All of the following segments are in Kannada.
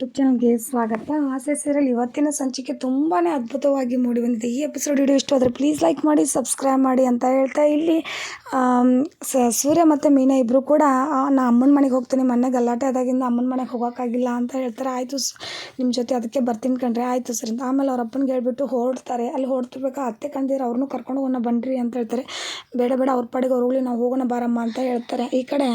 ಯೂಟ್ಯೂಬ್ ಚಾನಲ್ಗೆ ಸ್ವಾಗತ. ಆಸೆ ಸೀರಿಯಲ್ ಇವತ್ತಿನ ಸಂಚಿಕೆ ತುಂಬಾ ಅದ್ಭುತವಾಗಿ ಮೂಡಿ ಬಂದಿದೆ. ಈ ಎಪಿಸೋಡ್ ವಿಡಿಯೋ ಇಷ್ಟ ಆದರೆ ಪ್ಲೀಸ್ ಲೈಕ್ ಮಾಡಿ ಸಬ್ಸ್ಕ್ರೈಬ್ ಮಾಡಿ ಅಂತ ಹೇಳ್ತಾ ಇಲ್ಲಿ ಸೂರ್ಯ ಮತ್ತು ಮೀನಾ ಇಬ್ಬರು ಕೂಡ ನಾ ಅಮ್ಮನ ಮನೆಗೆ ಹೋಗ್ತೀನಿ. ಮೊನ್ನೆ ಗಲಾಟೆ ಆದಾಗಿಂದ ಅಮ್ಮನ ಮನೆಗೆ ಹೋಗೋಕ್ಕಾಗಿಲ್ಲ ಅಂತ ಹೇಳ್ತಾರೆ. ಆಯಿತು ನಿಮ್ಮ ಜೊತೆ ಅದಕ್ಕೆ ಬರ್ತೀನಿ ಕಣ್ರಿ. ಆಯಿತು ಸರ್ ಅಂತ. ಆಮೇಲೆ ಅವ್ರ ಅಪ್ಪನಿಗೆ ಹೇಳ್ಬಿಟ್ಟು ಹೊರಡ್ತಾರೆ. ಅಲ್ಲಿ ಹೊರಡ್ತಿರ್ಬೇಕು? ಅತ್ತೆ ಕಂದಿರ ಅವ್ರನ್ನೂ ಕರ್ಕೊಂಡು ಹೋಗೋಣ ಬನ್ನಿರಿ ಅಂತ ಹೇಳ್ತಾರೆ. ಬೇಡ ಬೇಡ. ಅವ್ರ ಪಾಡಿಗೆ ಅವ್ರು ಹೋಗ್ಲಿ, ನಾವು ಹೋಗೋಣ ಬಾರಮ್ಮ ಅಂತ ಹೇಳ್ತಾರೆ. ಈ ಕಡೆ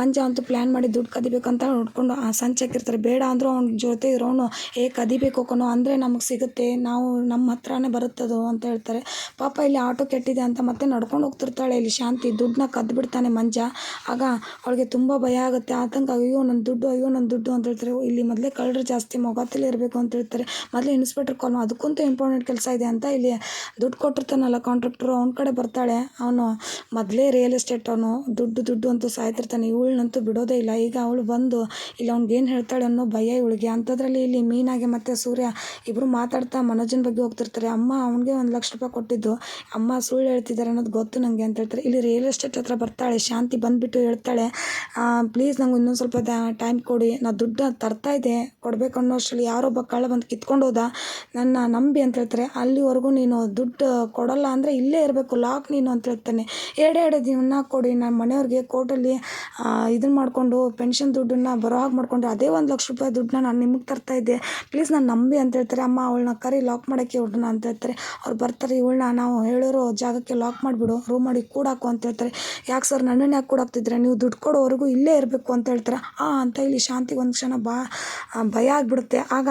ಮಂಜ ಅಂತೂ ಪ್ಲ್ಯಾನ್ ಮಾಡಿ ದುಡ್ಡು ಕದಿಬೇಕಂತ ನೋಡ್ಕೊಂಡು ಸಂಚೆ ಹಾಕಿರ್ತಾರೆ ಬೇಡ ಅಂದರೂ ಅವ್ನ ಜೊತೆ ಇರೋನು, ಏ ಕದಿಬೇಕು ಕಣೋ, ಅಂದರೆ ನಮಗೆ ಸಿಗುತ್ತೆ, ನಾವು ನಮ್ಮ ಹತ್ರನೇ ಬರುತ್ತದು, ಅಂತ ಹೇಳ್ತಾರೆ. ಪಾಪ ಇಲ್ಲಿ ಆಟೋ ಕೆಟ್ಟಿದೆ ಅಂತ ಮತ್ತೆ ನಡ್ಕೊಂಡು ಹೋಗ್ತಿರ್ತಾಳೆ. ಇಲ್ಲಿ ಶಾಂತಿ ದುಡ್ಡನ್ನ ಕದ್ದು ಬಿಡ್ತಾನೆ ಮಂಜ. ಆಗ ಅವಳಿಗೆ ತುಂಬ ಭಯ ಆಗುತ್ತೆ. ಆತಂಕ, ಅಯ್ಯೋ ನನ್ನ ದುಡ್ಡು, ಅಯ್ಯೋ ನನ್ನ ದುಡ್ಡು, ಅಂತ ಹೇಳ್ತಾರೆ. ಇಲ್ಲಿ ಮೊದಲೇ ಕಳ್ಳರು ಜಾಸ್ತಿ ಮೊಗಾತಲ್ಲಿ ಇರಬೇಕು ಅಂತ ಹೇಳ್ತಾರೆ. ಮೊದಲೇ ಇನ್ಸ್ಪೆಕ್ಟರ್ ಕಾಲ್ ಅದಕ್ಕಂತೂ ಇಂಪಾರ್ಟೆಂಟ್ ಕೆಲಸ ಇದೆ ಅಂತ ಇಲ್ಲಿ ದುಡ್ಡು ಕೊಟ್ಟಿರ್ತಾನಲ್ಲ ಕಾಂಟ್ರಾಕ್ಟ್ರು ಅವ್ನ ಕಡೆ ಬರ್ತಾಳೆ. ಅವನು ಮೊದಲೇ ರಿಯಲ್ ಎಸ್ಟೇಟ್ ಅವನು, ದುಡ್ಡು ದುಡ್ಡು ಅಂತೂ ಸಾಯ್ತಿರ್ತಾನೆ. ಇವಳನ್ನಂತೂ ಬಿಡೋದೇ ಇಲ್ಲ. ಈಗ ಅವಳು ಬಂದು, ಇಲ್ಲಿ ಅವ್ನಿಗೆ ಏನು ಹೇಳ್ತಾಳೆ ಅನ್ನೋ ಭಯ ಇವಳಿಗೆ. ಅಂಥದ್ರಲ್ಲಿ ಇಲ್ಲಿ ಮೀನಾಗೆ ಮತ್ತು ಸೂರ್ಯ ಇಬ್ಬರು ಮಾತಾಡ್ತಾ ಮನೋಜನ ಬಗ್ಗೆ ಹೋಗ್ತಿರ್ತಾರೆ. ಅಮ್ಮ ಅವನಿಗೆ ಒಂದು ಲಕ್ಷ ರೂಪಾಯಿ ಕೊಟ್ಟಿದ್ದು. ಅಮ್ಮ ಸುಳ್ಳು ಹೇಳ್ತಿದ್ದಾರೆ ಅನ್ನೋದು ಗೊತ್ತು ನನಗೆ ಅಂತ ಹೇಳ್ತಾರೆ. ಇಲ್ಲಿ ರಿಯಲ್ ಎಸ್ಟೇಟ್ ಹತ್ರ ಬರ್ತಾಳೆ, ಶಾಂತಿ ಬಂದುಬಿಟ್ಟು ಹೇಳ್ತಾಳೆ ಪ್ಲೀಸ್ ನಂಗೆ ಇನ್ನೊಂದು ಸ್ವಲ್ಪ ಟೈಮ್ ಕೊಡಿ. ನಾ ದುಡ್ಡು ತರ್ತಾ ಇದ್ದೆ, ಕೊಡಬೇಕು ಅನ್ನೋ ಅಷ್ಟರಲ್ಲಿ ಯಾರೊಬ್ಬ ಕಳ್ಳ ಬಂದು ಕಿತ್ಕೊಂಡು ಹೋದ. ನನ್ನ ನಂಬಿ ಅಂತ ಹೇಳ್ತಾರೆ. ಅಲ್ಲಿವರೆಗೂ ನೀನು ದುಡ್ಡು ಕೊಡಲ್ಲ ಅಂದರೆ ಇಲ್ಲೇ ಇರಬೇಕು ಲಾಕ್ ನೀನು ಅಂತ ಹೇಳ್ತಾನೆ. ಎರಡೇ ಎರಡು ದಿನ ಕೊಡಿ. ನಮ್ಮ ಮನೆಯವ್ರಿಗೆ ಕೋರ್ಟಲ್ಲಿ ಇದನ್ನು ಮಾಡಿಕೊಂಡು ಪೆನ್ಷನ್ ದುಡ್ಡನ್ನು ಬರೋ ಹಾಗೆ ಮಾಡಿಕೊಂಡು ಅದೇ ಒಂದು ಲಕ್ಷ ರೂಪಾಯಿ ದುಡ್ಡನ್ನ ನಾನು ನಿಮಗೆ ತರ್ತಾ ಇದ್ದೆ. ಪ್ಲೀಸ್ ನಾನು ನಂಬಿ ಅಂತ ಹೇಳ್ತಾರೆ. ಅಮ್ಮ, ಅವಳನ್ನ ಕರಿ ಲಾಕ್ ಮಾಡೋಕ್ಕೆ ಹೊರಡೋಣ ಅಂತ ಹೇಳ್ತಾರೆ. ಅವ್ರು ಬರ್ತಾರೆ, ಇವಳನ್ನ ನಾವು ಹೇಳಿರೋ ಜಾಗಕ್ಕೆ ಲಾಕ್ ಮಾಡಿಬಿಡು ರೂಮ್ ಮಾಡಿ ಕೂಡಾಕು ಅಂತ ಹೇಳ್ತಾರೆ. ಯಾಕೆ ಸರ್ ನನ್ನನ್ನು ಯಾಕೆ ಕೂಡಾಕ್ತಿದ್ರೆ ನೀವು ದುಡ್ಡು ಕೊಡೋವರೆಗೂ ಇಲ್ಲೇ ಇರಬೇಕು ಅಂತ ಹೇಳ್ತಾರೆ. ಆ, ಅಂತ ಇಲ್ಲಿ ಶಾಂತಿಗೆ ಒಂದು ಕ್ಷಣ ಬಾ ಭಯ ಆಗಿಬಿಡುತ್ತೆ. ಆಗ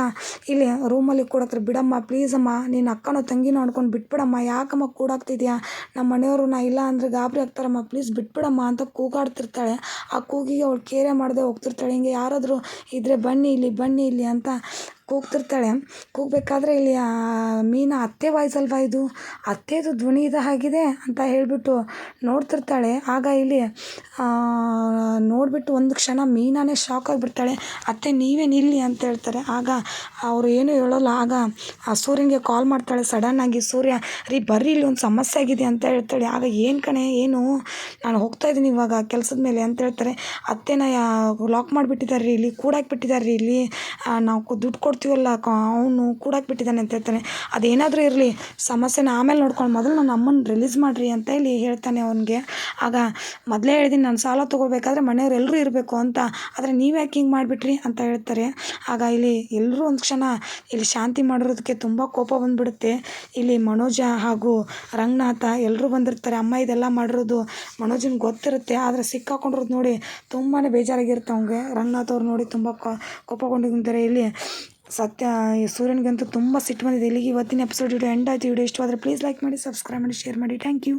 ಇಲ್ಲಿ ರೂಮಲ್ಲಿ ಕೂಡಾಕ್ತಾರೆ, ಬಿಡಮ್ಮ ಪ್ಲೀಸ್ ಅಮ್ಮ ನೀನು ಅಕ್ಕನೋ ತಂಗಿನೋ ಅನ್ಕೊಂಡು ಬಿಟ್ಬಿಡಮ್ಮ. ಯಾಕಮ್ಮ ಕೂಡಾಕ್ತಿದ್ಯಾ? ನಮ್ಮ ಮನೆಯವರು ನಾ ಇಲ್ಲ ಅಂದರೆ ಗಾಬರಿ ಆಗ್ತಾರಮ್ಮ. ಪ್ಲೀಸ್ ಬಿಟ್ಬಿಡಮ್ಮ ಅಂತ ಕೂಗಾಡ್ತಿರ್ತಾಳೆ. ಆ ಕೂಗಿಗೆ ಅವಳು ಕೇರೆ ಮಾಡದೆ ಹೋಗ್ತಿರ್ತಾಳೆ. ಹಿಂಗೆ ಯಾರಾದರೂ ಇದ್ರೆ ಬನ್ನಿ ಇಲ್ಲಿ ಬನ್ನಿ ಇಲ್ಲಿ ಅಂತ ಕೂಗ್ತಿರ್ತಾಳೆ. ಕೂಗಬೇಕಾದ್ರೆ ಇಲ್ಲಿ ಮೀನ ಅತ್ತೆ ವಾಯ್ಸ್ ಇದು? ಅತ್ತೆದು ಧ್ವನಿ ಇದು ಆಗಿದೆ ಅಂತ ಹೇಳಿಬಿಟ್ಟು ನೋಡ್ತಿರ್ತಾಳೆ. ಆಗ ಇಲ್ಲಿ ನೋಡಿಬಿಟ್ಟು ಒಂದು ಕ್ಷಣ ಮೀನಾನೇ ಶಾಕ್ ಆಗಿಬಿಡ್ತಾಳೆ. ಅತ್ತೆ, ನೀವೇ ನಿಲ್ಲಿ ಅಂತ ಹೇಳ್ತಾರೆ. ಆಗ ಅವರು ಏನು ಹೇಳೋಲ್ಲ. ಆಗ, ಆ, ಸೂರ್ಯನಿಗೆ ಕಾಲ್ ಮಾಡ್ತಾಳೆ. ಸಡನ್ನಾಗಿ ಸೂರ್ಯ ರೀ ಬರ್ರಿ, ಇಲ್ಲಿ ಒಂದು ಸಮಸ್ಯೆ ಆಗಿದೆ ಅಂತ ಹೇಳ್ತಾಳೆ. ಆಗ, ಏನು ಕಣೆ, ಏನು? ನಾನು ಹೋಗ್ತಾ ಇದ್ದೀನಿ ಇವಾಗ ಕೆಲಸದ ಮೇಲೆ ಅಂತ ಹೇಳ್ತಾರೆ. ಅತ್ತೆನ ಲಾಕ್ ಮಾಡಿಬಿಟ್ಟಿದ್ದಾರೆ ರೀ ಇಲ್ಲಿ ಕೂಡಾಕ್ಬಿಟ್ಟಿದ್ದಾರೆ ಇಲ್ಲಿ. ನಾವು ದುಡ್ಡು ದುಡ್ಡು ಕೊಡ್ತೀವಲ್ಲ ಅವನು ಕೂಡಾಕ್ಬಿಟ್ಟಿದ್ದಾನೆ ಅಂತ ಹೇಳ್ತಾನೆ. ಅದೇನಾದರೂ ಇರಲಿ ಸಮಸ್ಯೆನ ಆಮೇಲೆ ನೋಡ್ಕೊಂಡು ಮೊದಲು ನನ್ನ ಅಮ್ಮನ ರಿಲೀಸ್ ಮಾಡಿರಿ ಅಂತ ಇಲ್ಲಿ ಹೇಳ್ತಾನೆ ಅವನಿಗೆ. ಆಗ, ಮೊದಲೇ ಹೇಳಿದ್ದೀನಿ ನಾನು ಸಾಲ ತೊಗೋಬೇಕಾದ್ರೆ ಮನೆಯವ್ರು ಎಲ್ಲರೂ ಇರಬೇಕು ಅಂತ, ಆದರೆ ನೀವು ಯಾಕೆ ಹಿಂಗೆ ಮಾಡಿಬಿಟ್ರಿ ಅಂತ ಹೇಳ್ತಾರೆ. ಆಗ ಇಲ್ಲಿ ಎಲ್ಲರೂ ಒಂದು ಕ್ಷಣ ಇಲ್ಲಿ ಶಾಂತಿ ಮಾಡಿರೋದಕ್ಕೆ ತುಂಬ ಕೋಪ ಬಂದುಬಿಡುತ್ತೆ. ಇಲ್ಲಿ ಮನೋಜ ಹಾಗೂ ರಂಗನಾಥ ಎಲ್ಲರೂ ಬಂದಿರ್ತಾರೆ. ಅಮ್ಮ ಇದೆಲ್ಲ ಮಾಡಿರೋದು ಮನೋಜನ್ ಗೊತ್ತಿರುತ್ತೆ, ಆದರೆ ಸಿಕ್ಕಾಕೊಂಡಿರೋದು ನೋಡಿ ತುಂಬಾ ಬೇಜಾರಾಗಿರುತ್ತೆ ಅವ್ನಿಗೆ. ರಂಗನಾಥ್ ಅವ್ರು ನೋಡಿ ತುಂಬ ಕೋಪಗೊಂಡಿದ್ದಾರೆ ಇಲ್ಲಿ ಸತ್ಯ, ಈ ಸೂರ್ಯನಿಗಂತೂ ತುಂಬ ಸಿಟ್ಟು ಬಂದಿದೆ. ಇಲ್ಲಿಗೆ ಇವತ್ತಿನ ಎಪಿಸೋಡ್ ವಿಡಿಯೋ ಎಂಡ್ ಆಯಿತು. ವಿಡಿಯೋ ಇಷ್ಟವಾದರೆ ಪ್ಲೀಸ್ ಲೈಕ್ ಮಾಡಿ ಸಬ್ಸ್ಕ್ರೈಬ್ ಮಾಡಿ ಶೇರ್ ಮಾಡಿ. Thank you